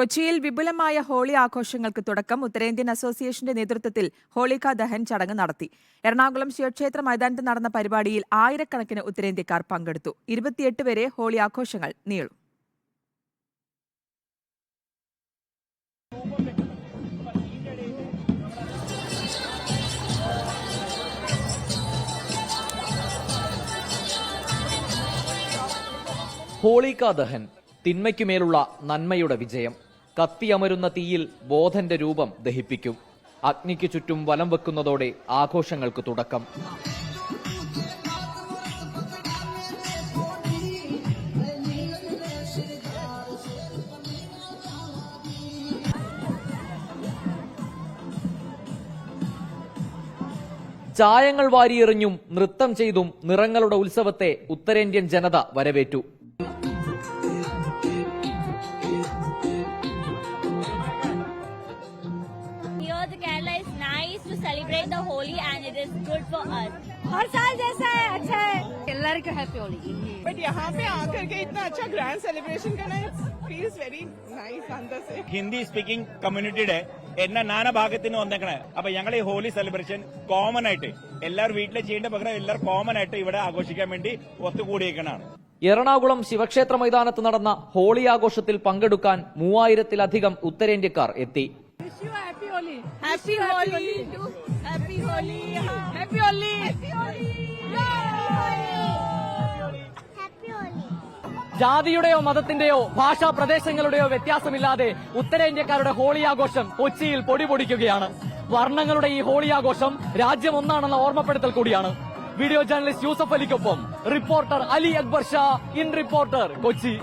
കൊച്ചിയിൽ വിപുലമായ ഹോളി ആഘോഷങ്ങൾക്ക് തുടക്കം ഉത്തരേന്ത്യൻ അസോസിയേഷന്റെ നേതൃത്വത്തിൽ ഹോളിക ദഹൻ ചടങ്ങ് നടത്തി. എറണാകുളം ശിവക്ഷേത്ര മൈതാനത്ത് നടന്ന പരിപാടിയിൽ ആയിരക്കണക്കിന് ഉത്തരേന്ത്യക്കാർ പങ്കെടുത്തു. ഇരുപത്തിയെട്ട് വരെ ഹോളി ആഘോഷങ്ങൾ നീളും. ഹോളിക ദഹൻ തിന്മയ്ക്കുമേലുള്ള നന്മയുടെ വിജയം. കത്തിയമരുന്ന തീയിൽ ബോധന്റെ രൂപം ദഹിപ്പിക്കും. അഗ്നിക്ക് ചുറ്റും വലം വെക്കുന്നതോടെ ആഘോഷങ്ങൾക്ക് തുടക്കം. ചായങ്ങൾ വാരിയെറിഞ്ഞും നൃത്തം ചെയ്തും നിറങ്ങളുടെ ഉത്സവത്തെ ഉത്തരേന്ത്യൻ ജനത വരവേറ്റു. to celebrate the Holi and it is good for us. हर साल जैसा है अच्छा है എല്ലാവർക്കും ഹാപ്പി ഹോളി बट यहाँ पे आकर के इतना अच्छा ग्रैंड सेलिब्रेशन करना फील्स वेरी नाइस अंदर से ഹിന്ദി സ്പീക്കിംഗ് കമ്മ്യൂണിറ്റിയുടെ എന്നെ നാനാഭാഗത്തിന് വന്നേക്കണേ അപ്പൊ ഞങ്ങൾ ഈ ഹോലി സെലിബ്രേഷൻ കോമൺ ആയിട്ട് എല്ലാവരും വീട്ടിൽ ചെയ്യേണ്ട പകരം എല്ലാവരും കോമൺ ആയിട്ട് ഇവിടെ ആഘോഷിക്കാൻ വേണ്ടി ഒത്തുകൂടിയേക്കണാണ് എറണാകുളം ശിവക്ഷേത്ര മൈതാനത്ത് നടന്ന ഹോളി ആഘോഷത്തിൽ പങ്കെടുക്കാൻ മൂവായിരത്തിലധികം ഉത്തരേന്ത്യക്കാർ എത്തി Holi. Happy Holi. Happy Holi. Happy Holi. ജാതിയുടെയോ മതത്തിന്റെയോ ഭാഷാ പ്രദേശങ്ങളുടെയോ വ്യത്യാസമില്ലാതെ ഉത്തരേന്ത്യക്കാരുടെ ഹോളി ആഘോഷം കൊച്ചിയിൽ പൊടി പൊടിക്കുകയാണ് വർണങ്ങളുടെ ഈ ഹോളി ആഘോഷം രാജ്യം ഒന്നാണെന്ന ഓർമ്മപ്പെടുത്തൽ കൂടിയാണ് video journalist Yusuf അലിക്കൊപ്പം reporter Ali Akbar Shah in reporter Kochi